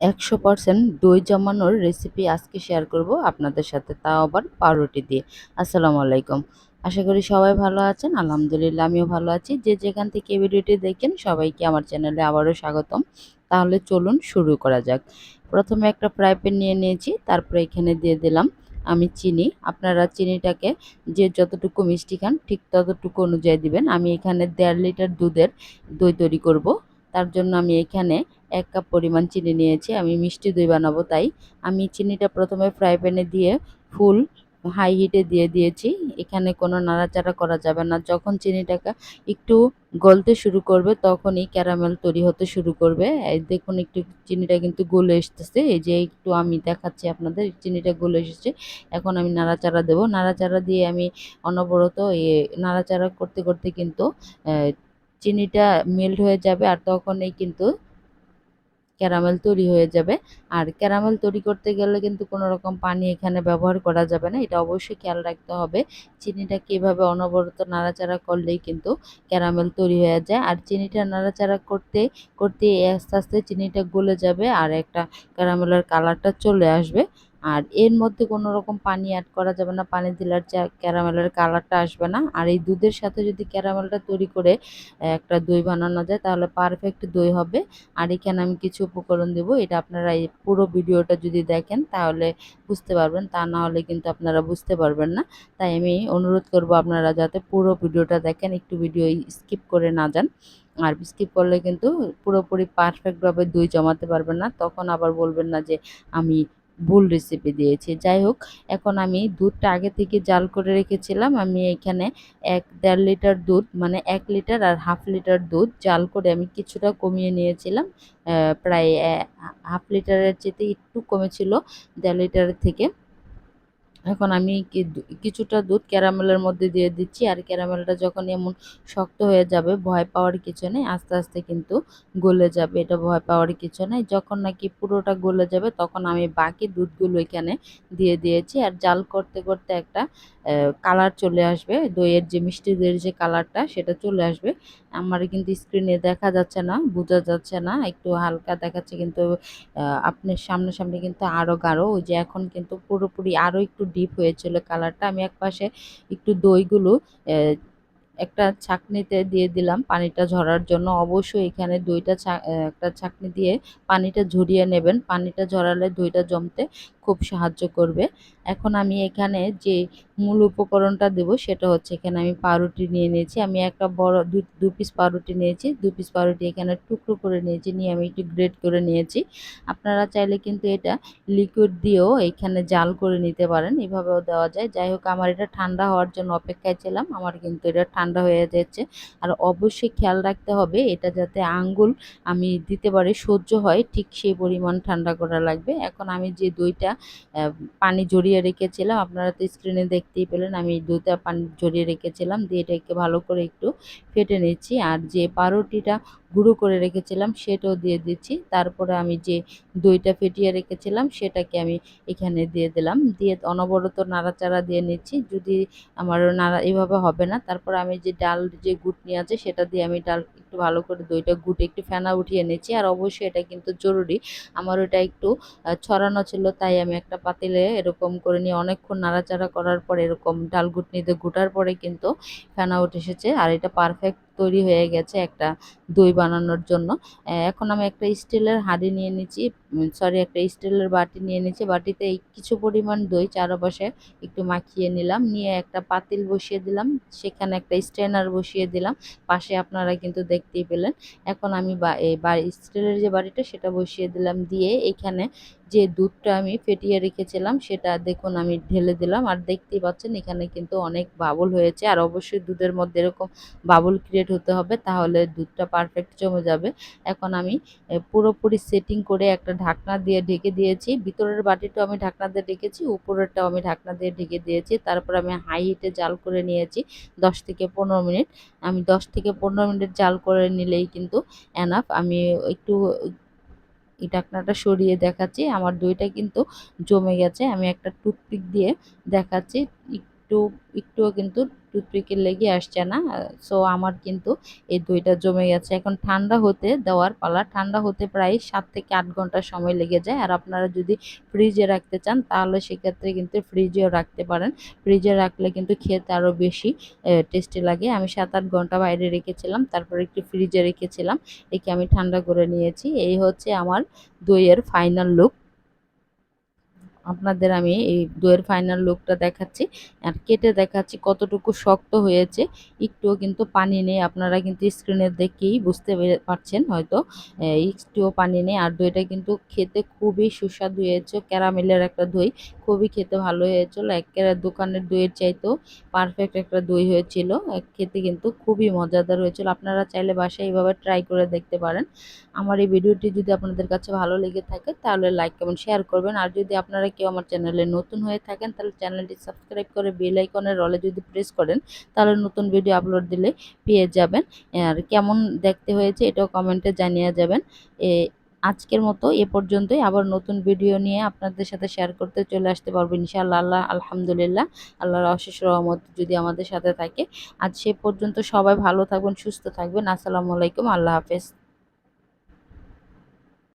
একশো পার্সেন্ট দই জমানোর রেসিপি আজকে শেয়ার করব আপনাদের সাথে, তাও আবার পাউরুটি দিয়ে। আসসালামু আলাইকুম। আশা করি সবাই ভালো আছেন, আলহামদুলিল্লাহ আমিও ভালো আছি। যে যেখান থেকে ভিডিওটি দেখেন, সবাইকে আমার চ্যানেলে আবারও স্বাগতম। তাহলে চলুন শুরু করা যাক। প্রথমে একটা ফ্রাই প্যান নিয়ে নিয়েছি, তারপরে এখানে দিয়ে দিলাম আমি চিনি। আপনারা চিনিটাকে যে যতটুকু মিষ্টি খান, ঠিক ততটুকু অনুযায়ী দিবেন। আমি এখানে দেড় লিটার দুধের দই তৈরি করব। তার জন্য আমি এখানে এক কাপ পরিমাণ চিনি নিয়েছি, আমি মিষ্টি দই বানাবো তাই। আমি চিনিটা প্রথমে ফ্রাই প্যানে দিয়ে ফুল হাই হিটে দিয়ে দিয়েছি, এখানে কোনো নাড়াচাড়া করা যাবে না। যখন চিনিটাকে একটু গলতে শুরু করবে, তখনই ক্যারামেল তৈরি হতে শুরু করবে। দেখুন একটু চিনিটা কিন্তু গলে এসতেছে এই যে একটু আমি দেখাচ্ছি আপনাদের, চিনিটা গলে এসেছে। এখন আমি নাড়াচাড়া দেবো। নাড়াচাড়া দিয়ে আমি অনবরত এ নাড়াচাড়া করতে করতে কিন্তু চিনিটা মেল্ট হয়ে যাবে আর তখনই কিন্তু ক্যারামেল তৈরি হয়ে যাবে। আর ক্যারামেল তৈরি করতে গেলে কিন্তু কোনো রকম পানি এখানে ব্যবহার করা যাবে না। এটা অবশ্যই খেয়াল রাখতে হবে। চিনিটা কীভাবে অনবরত নাড়াচাড়া করলেই কিন্তু ক্যারামেল তৈরি হয়ে যায়। আর চিনিটা নাড়াচাড়া করতে করতে আস্তে আস্তে চিনিটা গলে যাবে আর একটা ক্যারামেলের কালারটা চলে আসবে। আর এর মধ্যে কোনো রকম পানি অ্যাড করা যাবে না, পানি দিলে আর ক্যারামেলের কালারটা আসবে না। আর এই দুধের সাথে যদি ক্যারামেলটা তৈরি করে একটা দই বানানো যায়, তাহলে পারফেক্ট দই হবে। আর এখানে আমি কিছু উপকরণ দেবো, এটা আপনারা এই পুরো ভিডিওটা যদি দেখেন, তাহলে বুঝতে পারবেন। তা না হলে কিন্তু আপনারা বুঝতে পারবেন না। তাই আমি অনুরোধ করব আপনারা যাতে পুরো ভিডিওটা দেখেন, একটু ভিডিও স্কিপ করে না যান। আর স্কিপ করলে কিন্তু পুরোপুরি পারফেক্টভাবে দই জমাতে পারবেন না। তখন আবার বলবেন না যে, আমি ভুল রেসিপি দিয়েছি। যাই হোক, এখন আমি দুধটা আগে থেকে জাল করে রেখেছিলাম। আমি এখানে এক দেড় লিটার দুধ মানে এক লিটার আর হাফ লিটার দুধ জাল করে আমি কিছুটা কমিয়ে নিয়েছিলাম। প্রায় হাফ লিটারের চেতে একটু কমেছিল দেড় লিটারের থেকে। এখন আমি কিছুটা দুধ ক্যারামেলের মধ্যে দিয়ে দিচ্ছি। আর ক্যারামেলটা যখন এমন শক্ত হয়ে যাবে, ভয় পাওয়ার কিছু নেই। আস্তে আস্তে কিন্তু গলে যাবে। এটা ভয় পাওয়ার কিছু নেই। যখন নাকি পুরোটা গলে যাবে, তখন আমি বাকি দুধগুলো এখানে দিয়ে দিয়েছি। আর জাল করতে করতে একটা কালার চলে আসবে। দইয়ের যে, মিষ্টি দইয়ের যে কালারটা, সেটা চলে আসবে। আমার কিন্তু স্ক্রিনে দেখা যাচ্ছে না, বোঝা যাচ্ছে না। একটু হালকা দেখাচ্ছে কিন্তু আপনার সামনাসামনি কিন্তু আরও গাঢ়। ওই যে, এখন কিন্তু পুরোপুরি আরও একটু ডিপ হয়েছিল কালারটা আমি এক পাশে একটু দইগুলো একটা ছাঁকনিতে দিয়ে দিলাম পানিটা ঝরার জন্য। অবশ্যই এখানে দইটা একটা ছাঁকনি দিয়ে পানিটা ঝরিয়ে নেবেন। পানিটা ঝরালে দইটা জমতে খুব সাহায্য করবে। এখন আমি এখানে যে মূল উপকরণটা দেব, সেটা হচ্ছে এখানে আমি পাউরুটি নিয়ে নিয়েছি। আমি একটা বড় দু পিস পাউরুটি নিয়েছি, দু পিস পাউরুটি এখানে টুকরো করে নিয়েছি, নিয়ে আমি একটু গ্রেড করে নিয়েছি। আপনারা চাইলে কিন্তু এটা লিকুইড দিয়েও এখানে জাল করে নিতে পারেন, এভাবেও দেওয়া যায়। যাই হোক, আমার এটা ঠান্ডা হওয়ার জন্য অপেক্ষায় ছিলাম, আমার কিন্তু এটা ঠান্ডা হয়ে যাচ্ছে। আর অবশ্যই খেয়াল রাখতে হবে, এটা যাতে আঙ্গুল আমি দিতে পারি, সহ্য হয়, ঠিক সেই পরিমাণ ঠান্ডা করা লাগবে। এখন আমি যে দইটা পানি জড়িয়ে রেখেছিলাম, আপনারা তো স্ক্রিনে দেখতেই পেলেন। আমি দুধটা পানি ঝরিয়ে রেখেছিলাম, দিয়ে এটাকে ভালো করে একটু ফেটে নিচ্ছি আর যে পাউরুটিটা গুঁড়ো করে রেখেছিলাম, সেটাও দিয়ে দিচ্ছি। তারপরে আমি যে দইটা ফেটিয়ে রেখেছিলাম, সেটাকে আমি এখানে দিয়ে দিলাম। দিয়ে অনবরত নাড়াচাড়া দিয়ে নিচ্ছি। যদি আমার নাড়া এভাবে হবে না, তারপর আমি যে ডাল যে গুটনি আছে, সেটা দিয়ে আমি ডাল একটু ভালো করে দইটা গুটে একটু ফেনা উঠিয়ে নিয়েছি আর অবশ্যই এটা কিন্তু জরুরি। আমার ওইটা একটু ছড়ানো ছিল, তাই আমি একটা পাতিলে এরকম করে নিয়ে অনেকক্ষণ নাড়াচাড়া করার পরে এরকম ডাল গুটনিতে গুটার পরে কিন্তু ফেনা উঠে এসেছে। আর এটা পারফেক্ট তৈরি হয়ে গেছে একটা দই বানানোর জন্য। এখন আমি একটা স্টিলের হাঁড়ি নিয়ে নিচ্ছি সরি একটা স্টিলের বাটি নিয়ে নিচ্ছি। বাটিতে কিছু পরিমাণ দই চারপাশে একটু মাখিয়ে নিলাম, নিয়ে একটা পাতিল বসিয়ে দিলাম, সেখানে একটা স্ট্রেনার বসিয়ে দিলাম, পাশে আপনারা কিন্তু দেখতেই পেলেন। এখন আমি বা, এই স্টিলের যে বাড়িটা সেটা বসিয়ে দিলাম, দিয়ে এখানে যে দুধটা আমি ফেটিয়ে রেখেছিলাম সেটা দেখুন আমি ঢেলে দিলাম। আর দেখতেই পাচ্ছেন এখানে কিন্তু অনেক বাবল হয়েছে। আর অবশ্যই দুধের মধ্যে এরকম বাবল ক্রিয়েট হতে হবে তাহলে দুধটা পারফেক্ট জমে যাবে। এখন আমি পুরোপুরি সেটিং করে একটা ঢাকনা দিয়ে ঢেকে দিয়েছি। ভিতরের বাটিটাও আমি ঢাকনা দিয়ে ঢেকেছি, উপরেরটাও আমি ঢাকনা দিয়ে ঢেকে দিয়েছি। তারপর আমি হাই হিটে জাল করে নিয়েছি দশ থেকে পনেরো মিনিট। আমি দশ থেকে পনেরো মিনিট জাল করে নিলেই কিন্তু এনাফ আমি একটু এই ঢাকনাটা সরিয়ে দেখাচ্ছি। আমার দইটা কিন্তু জমে গেছে। আমি একটা টুথপিক দিয়ে দেখাচ্ছি। একটু, একটুও কিন্তু টুথপিকের লেগে আসছে না। সো আমার কিন্তু এই দইটা জমে গেছে। এখন ঠান্ডা হতে দেওয়ার পালা। ঠান্ডা হতে প্রায় সাত থেকে আট ঘণ্টা সময় লেগে যায়। আর আপনারা যদি ফ্রিজে রাখতে চান, তাহলে সেক্ষেত্রে কিন্তু ফ্রিজেও রাখতে পারেন। ফ্রিজে রাখলে কিন্তু খেতে আরও বেশি টেস্টি লাগে। আমি সাত আট ঘণ্টা বাইরে রেখেছিলাম, তারপর একটু ফ্রিজে রেখেছিলাম। একে আমি ঠান্ডা করে নিয়েছি। এই হচ্ছে আমার দইয়ের ফাইনাল লুক আপনাদের আমি এই দইয়ের ফাইনাল লুকটা দেখাচ্ছি আর কেটে দেখাচ্ছি কতটুকু শক্ত হয়েছে। একটুও কিন্তু পানি নেই, আপনারা কিন্তু স্ক্রিনে দেখেই বুঝতে পারছেন হয়তো। একটুও পানি নেই আর দইটা কিন্তু খেতে খুবই সুস্বাদু হয়েছে, ক্যারামেলের একটা দই। খুবই খেতে ভালো হয়েছিল। একেবারে দোকানের দইয়ের চাইতেও পারফেক্ট একটা দই হয়েছিল। খেতে কিন্তু খুবই মজাদার হয়েছিল। আপনারা চাইলে বাসায় এইভাবে ট্রাই করে দেখতে পারেন। আমার এই ভিডিওটি যদি আপনাদের কাছে ভালো লেগে থাকে, তাহলে লাইক কমেন্ট শেয়ার করবেন। আর যদি আপনারা কেউ আমার চ্যানেলে নতুন হয়ে থাকেন, তাহলে চ্যানেলটি সাবস্ক্রাইব করে বেল আইকনের রলে যদি প্রেস করেন, তাহলে নতুন ভিডিও আপলোড দিলে পেয়ে যাবেন। আর কেমন দেখতে হয়েছে, এটাও কমেন্টে জানিয়ে যাবেন। আজকের মতো এ পর্যন্তই। আবার নতুন ভিডিও নিয়ে আপনাদের সাথে শেয়ার করতে চলে আসতে পারব ইনশাআল্লাহ। আল্লাহ, আলহামদুলিল্লাহ। আল্লাহর অশেষ রহমত যদি আমাদের সাথে থাকে। আজ সে পর্যন্ত সবাই ভালো থাকবেন, সুস্থ থাকবেন। আসসালামু আলাইকুম। আল্লাহ হাফেজ।